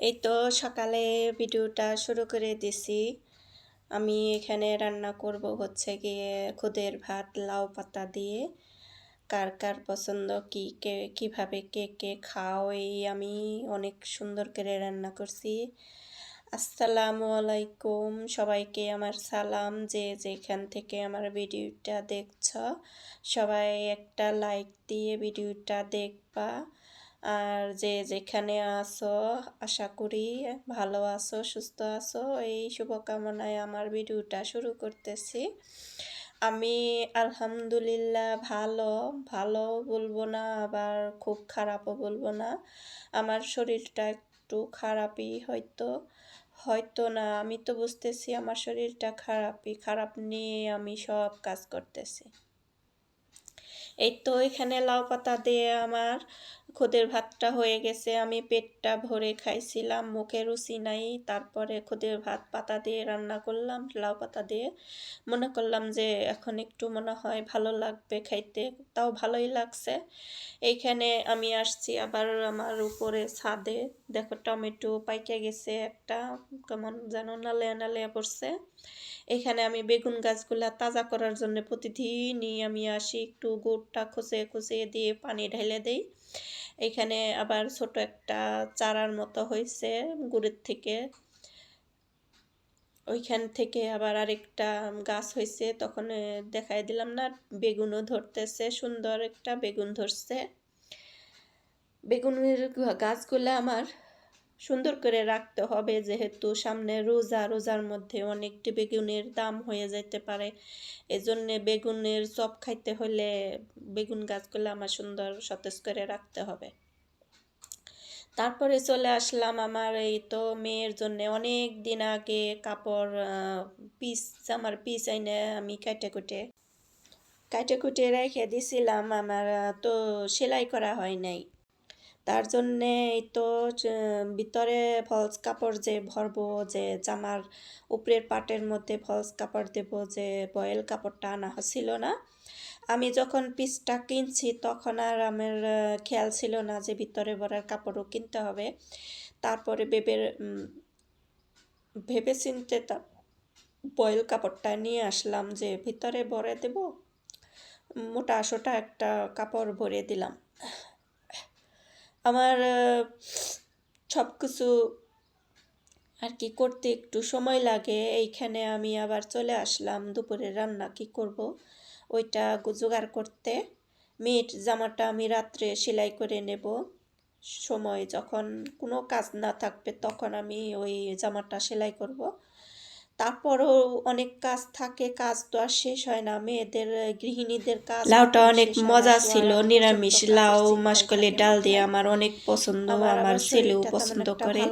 এই তো সকালে ভিডিওটা শুরু করে দিছি। আমি এখানে রান্না করব হচ্ছে গিয়ে খুদের ভাত, লাউ পাতা দিয়ে। কার কার পছন্দ, কি কে, কীভাবে কে কে খাও, এই আমি অনেক সুন্দর করে রান্না করছি। আসসালামু আলাইকুম, সবাইকে আমার সালাম যে যেখান থেকে আমার ভিডিওটা দেখছ। সবাই একটা লাইক দিয়ে ভিডিওটা দেখবা। আর যে যেখানে আছো, আশা করি ভালো আছো, সুস্থ আছো। এই শুভকামনায় আমার ভিডিওটা শুরু করতেছি। আমি আলহামদুলিল্লাহ ভালো ভালো বলব না, আবার খুব খারাপও বলব না। আমার শরীরটা একটু খারাপই হয়তো হয়তো না, আমি তো বুঝতেছি আমার শরীরটা খারাপই, খারাপ নিয়ে আমি সব কাজ করতেছি। এই তো এখানে লাউ পাতা দিয়ে আমার খুদের ভাতটা হয়ে গেছে, আমি পেটটা ভরে খাইছিলাম, মুখে রুচি নাই। তারপরে খুদের ভাত পাতা দিয়ে রান্না করলাম, লাউ পাতা দিয়ে। মনে করলাম যে এখন একটু মনে হয় ভালো লাগবে খাইতে, তাও ভালোই লাগছে। এইখানে আমি আসছি আবার আমার উপরে ছাদে। দেখো টমেটো পাইকে গেছে একটা, কেমন যেন নালে নালে পড়ছে। এখানে আমি বেগুন গাছগুলা তাজা করার জন্য প্রতিদিনই আমি আসি, একটু গুড়টা খুঁচে খুঁচে দিয়ে পানি ঢেলে দেই। এখানে আবার ছোট একটা চারার মতো হয়েছে গুড়ের থেকে। ওইখান থেকে আবার আরেকটা গাছ হয়েছে তখন দেখাই দিলাম না, বেগুনও ধরতেছে, সুন্দর একটা বেগুন ধরছে। বেগুনের গাছগুলো আমার সুন্দর করে রাখতে হবে, যেহেতু সামনে রোজা, রোজার মধ্যে অনেকটি বেগুনের দাম হয়ে যেতে পারে। এজন্যে বেগুনের চপ খাইতে হলে বেগুন গাছগুলো আমার সুন্দর সতেজ করে রাখতে হবে। তারপরে চলে আসলাম আমার এই তো মেয়ের জন্য অনেক দিন আগে কাপড় পিস আমার পিস আইনে আমি কাটে কুটে কাটে কুটে রেখে দিছিলাম। আমার তো সেলাই করা হয় নাই। তার জন্যে এই তো ভিতরে ফলস কাপড় যে ভরবো, যে জামার উপরের পাটের মধ্যে ফলস কাপড় দেব, যে বয়েল কাপড়টা আনা হচ্ছিল না। আমি যখন পিসটা কিনছি, তখন আর আমার খেয়াল ছিল না যে ভিতরে ভরার কাপড়ও কিনতে হবে। তারপরে বেবের ভেবে চিনতে তা, বয়েল কাপড়টা নিয়ে আসলাম যে ভিতরে ভরে দেব। মোটা সোটা একটা কাপড় ভরে দিলাম। আমার সব কিছু আর কি করতে একটু সময় লাগে। এইখানে আমি আবার চলে আসলাম দুপুরে রান্না কি করব। ওইটা জোগাড় করতে। মেয়ের জামাটা আমি রাত্রে সেলাই করে নেব। সময় যখন কোনো কাজ না থাকবে তখন আমি ওই জামাটা সেলাই করব। তারপরও অনেক কাজ থাকে কাজ তো আর শেষ হয় না। মেয়েদের গৃহিণীদের কাজ লাউটা অনেক মজা ছিল নিরামিষ লাউ মাসকলে ডাল দিয়ে আমার অনেক পছন্দ আমার ছেলেও পছন্দ করে।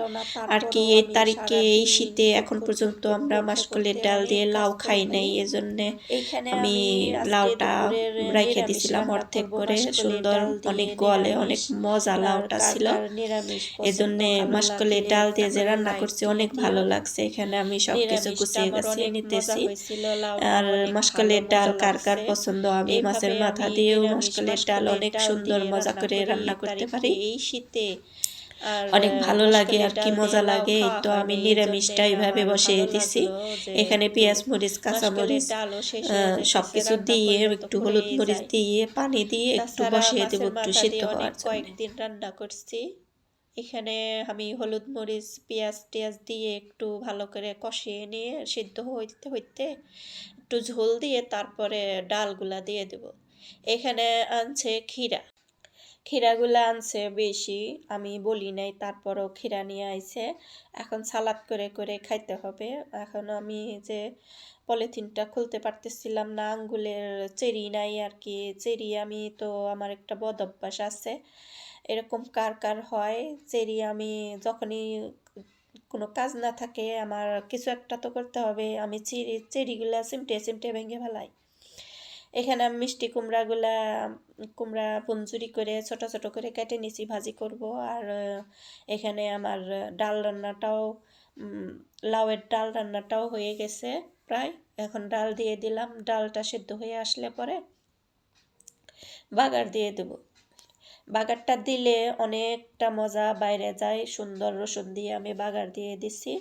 আর কি এই তারিখে এই শীতে এখন পর্যন্ত আমরা মাসকলে ডাল দিয়ে লাউ খাই নাই এজন্য আমি লাউটা রেখে দিছিলাম অর্ধেক করে সুন্দর অনেক গলে অনেক মজা লাউটা ছিল। এজন্য মাসকলে ডাল দিয়ে যে রান্না করছি অনেক ভালো লাগছে এখানে আমি সব কিছু গুছিয়ে গুছিয়ে নিতেছি। আর মাসকলের ডাল কার কার পছন্দ? আমি মাছের মাথা দিয়েও মাসকলের ডাল অনেক সুন্দর মজা করে রান্না করতে পারি। এই শীতে। অনেক ভালো লাগে আর কি মজা লাগে। তো আমি নিরামিষটা এইভাবে বসিয়ে দিছি। এখানে পেঁয়াজ মরিচ কাঁচা মরিচ সবকিছু দিয়ে একটু হলুদ মরিচ দিয়ে পানি দিয়ে একটু বসিয়ে দেবো একটু সিদ্ধ হওয়ার কয়েকদিন রান্না করছি। এখানে আমি হলুদ মরিচ, পেঁয়াজ টেয়াজ দিয়ে একটু ভালো করে কষিয়ে নিয়ে সিদ্ধ হইতে হইতে একটু ঝোল দিয়ে তারপরে ডালগুলা দিয়ে দেব। এখানে আনছে ক্ষীরা। ক্ষীরাগুলো আনছে বেশি, আমি বলি নাই তারপরও ক্ষীরা নিয়ে আইছে। এখন সালাদ করে করে খাইতে হবে। এখন আমি যে পলিথিনটা খুলতে পারতেছিলাম না, আঙ্গুলের চেরি নাই আর কি। চেরি আমি তো আমার একটা বদ অভ্যাস আছে। এরকম কার কার হয় চেরি আমি যখনই কোনো কাজ না থাকে আমার কিছু একটা তো করতে হবে, আমি চিড়ি চেরিগুলা চিমটে চিমটে ভেঙে ফেলাই। এখানে আমি মিষ্টি কুমড়াগুলা, কুমড়া পুঞ্জুরি করে ছোট ছোট করে কেটে নিছি, ভাজি করব। আর এখানে আমার ডাল রান্নাটাও লাউয়ের ডাল রান্নাটাও হয়ে গেছে প্রায়। এখন ডাল দিয়ে দিলাম, ডালটা সেদ্ধ হয়ে আসলে পরে বাগার দিয়ে দেবো। বাগারটা দিলে অনেকটা মজা বাইরে যায়, সুন্দর রসুন দিয়ে আমি বাগার দিয়ে দিছি।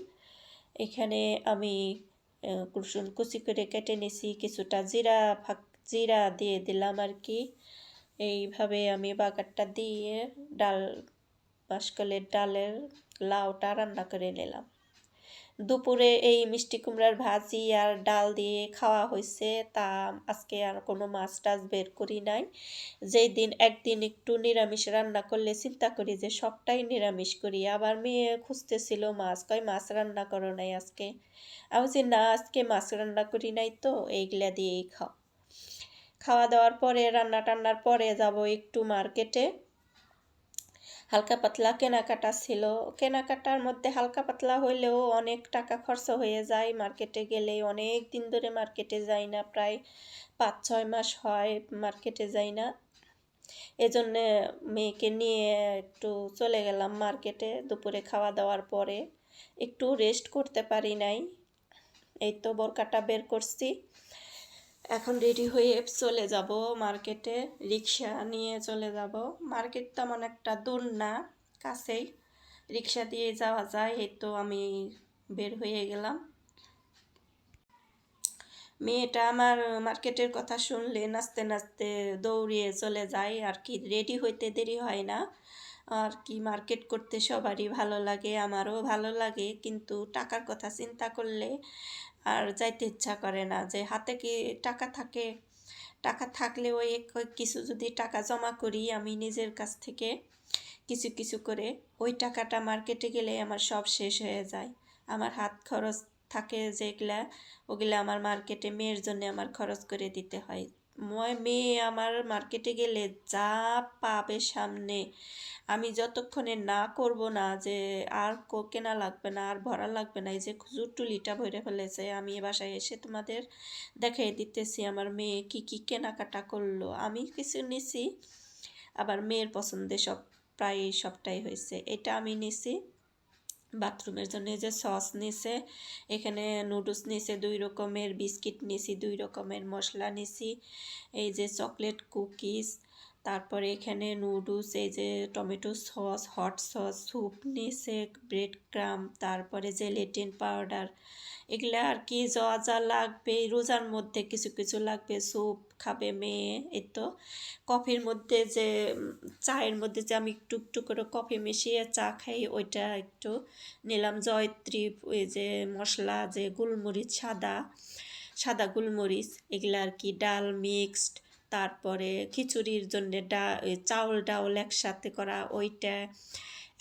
এখানে আমি রসুন কুচি করে কেটে নিছি, কিছুটা জিরা, ফাঁক, জিরা দিয়ে দিলাম আর কি। এইভাবে আমি বাগারটা দিয়ে ডাল বাসকলের ডালের লাউটা রান্না করে নিলাম। দুপুরে এই মিষ্টি কুমড়ার ভাজি আর ডাল দিয়ে খাওয়া হয়েছে, তা আজকে আর কোনো মাছ টাছ বের করি নাই। যেই দিন একদিন একটু নিরামিষ রান্না করলে চিন্তা করি যে সবটাই নিরামিষ করি, আবার মেয়ে খুঁজতেছিল মাছ, কয় মাছ রান্না করো নাই আজকে? আমি বলছি, না, আজকে মাছ রান্না করি নাই তো, এইগুলা দিয়েই খাও। খাওয়া দাওয়ার পরে, রান্না টান্নার পরে যাব একটু মার্কেটে। হালকা পাতলা কেনাকাটা ছিল। কেনাকাটার মধ্যে হালকা পাতলা হইলেও অনেক টাকা খরচ হয়ে যায়। মার্কেটে গেলে অনেক দিন ধরে মার্কেটে যাই না, প্রায় পাঁচ ছয় মাস হয় মার্কেটে যাই না। এজন্যে মেয়েকে নিয়ে একটু চলে গেলাম মার্কেটে দুপুরে খাওয়া দাওয়ার পরে। একটু রেস্ট করতে পারি নাই। এই তো বোরকাটা বের করছি। এখন রেডি হয়ে চলে যাব মার্কেটে রিক্সা নিয়ে চলে যাব। মার্কেট তেমন একটা দূর না, কাছেই। রিক্সা দিয়ে যাওয়া যায়, এই তো আমি বের হয়ে গেলাম। মেয়েটা আমার মার্কেটের কথা শুনলে নাচতে নাচতে দৌড়িয়ে চলে যায়, আর কি রেডি হইতে দেরি হয় না। আর কি মার্কেট করতে সবারই ভালো লাগে, আমারও ভালো লাগে, কিন্তু টাকার কথা চিন্তা করলে আর যাইতে ইচ্ছা করে না যে হাতে কি টাকা থাকে? টাকা থাকলে ওই কিছু যদি টাকা জমা করি আমি নিজের কাছ থেকে কিছু কিছু করে, ওই টাকাটা মার্কেটে গেলে আমার সব শেষ হয়ে যায়। আমার হাত খরচ থাকে যেগুলা, ওগুলো আমার মার্কেটে মেয়ের জন্য আমার খরচ করে দিতে হয়। মই মেয়ে, আমার মার্কেটে গেলে যা পাবে সামনে। আমি যতক্ষণে না করব না যে আর কো- কেনা লাগবে না, আর ভরা লাগবে না, এই যে খুচুর টুলিটা ভরে ফেলেছে, আমি এ বাসায় এসে তোমাদের দেখাই দিতেছি আমার মেয়ে কি কি কেনাকাটা করল। আমি কিছু নিছি, আবার মেয়ের পছন্দে সব প্রায় সবটাই হয়েছে। এটা আমি নিছি। বাথরুমের জন্য যে সস নিছে, এখানে নুডলস নিছে, দুই রকমের, বিস্কিট নিছি, দুই রকমের মশলা নিছি, এই যে চকলেট কুকিজ তারপরে এখানে নুডলস এই যে tomato sauce hot sauce soup নিছে ব্রেড ক্রাম তারপরে জেলেটিন পাউডার, এগুলো আর কি যা যা লাগবে, রোজার মধ্যে কিছু কিছু লাগবে স্যুপ খাবে মেয়ে, এই তো। কফির মধ্যে যে, চায়ের মধ্যে যে আমি একটু একটু করে কফি মিশিয়ে চা খাই, ওইটা একটু নিলাম জয়ত্রী, ওই যে মশলা, যে গোলমরিচ, সাদা সাদা গোলমরিচ, এগুলো আর কি ডাল মিক্সড তারপরে খিচুড়ির জন্য ডা চাউল ডাউল একসাথে করা, ওইটা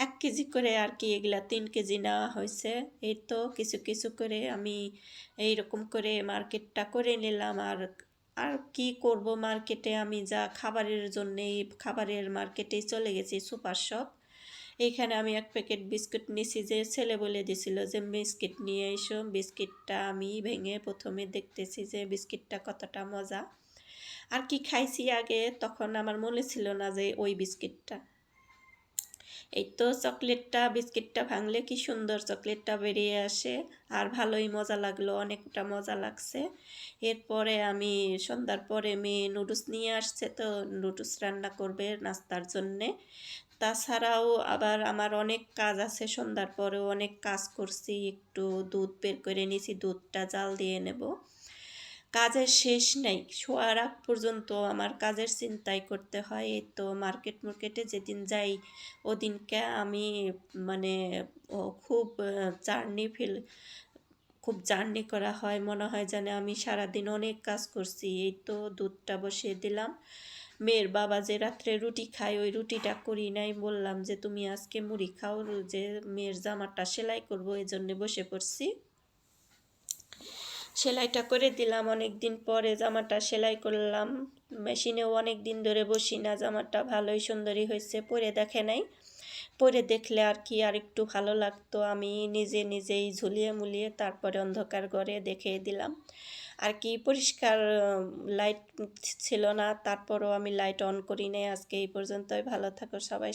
এক কেজি করে আর কি, এগুলা তিন কেজি নেওয়া হয়েছে। এই তো কিছু কিছু করে আমি এই রকম করে মার্কেটটা করে নিলাম। আর আর কি করব মার্কেটে? আমি যা খাবারের জন্যেই, খাবারের মার্কেটেই চলে গেছি, সুপার শপ। এইখানে আমি এক প্যাকেট বিস্কুট নিছি যে ছেলে বলে দিছিল যে, বিস্কিট নিয়ে এসো। বিস্কিটটা আমি ভেঙে প্রথমে দেখতেছি যে বিস্কিটটা কতটা মজা। আর কি খাইছি আগে তখন আমার মনে ছিল না যে ওই বিস্কিটটা। এই তো চকলেটটা, বিস্কিটটা ভাঙলে কি সুন্দর চকলেটটা বেরিয়ে আসে। আর ভালোই মজা লাগল, অনেকটা মজা লাগছে। এরপরে আমি সন্ধ্যার পরে মেয়ে নুডলস নিয়ে আসছে তো নুডলস রান্না করবে নাস্তার জন্যে। তাছাড়াও আবার আমার অনেক কাজ আছে সন্ধ্যার পরেও অনেক কাজ করছি, একটু দুধ বের করে নিয়েছি দুধটা জাল দিয়ে নেব। কাজের শেষ নেই। শোয়ার আগ পর্যন্ত আমার কাজের চিন্তাই করতে হয়। এই তো মার্কেট মার্কেটে যেদিন যাই, ওদিনকে আমি মানে খুব জার্নি ফিল খুব জার্নি করা হয়। মনে হয় যেন আমি সারাদিন অনেক কাজ করছি। এই তো দুধটা বসিয়ে দিলাম। মেয়ের বাবা যে রাত্রে রুটি খায়, ওই রুটিটা করি নাই। বললাম যে, তুমি আজকে মুড়ি খাও, যে মেয়ের জামাটা সেলাই করব, এই জন্যে বসে পড়ছি। সেলাইটা করে দিলাম অনেক দিন পরে, জামাটা সেলাই করলাম। মেশিনেও অনেক দিন ধরে বসি না, জামাটা ভালোই সুন্দরী হয়েছে, পরে দেখে নাই। পরে দেখলে আর কি, আর একটু ভালো লাগতো। আমি নিজে নিজেই ঝুলিয়ে মুলিয়ে তারপরে অন্ধকার ঘরে দেখে দিলাম। আর কি, পরিষ্কার লাইট ছিল না, তারপরও আমি লাইট অন করি নাই। আজকে এই পর্যন্তই, ভালো থাকো সবাই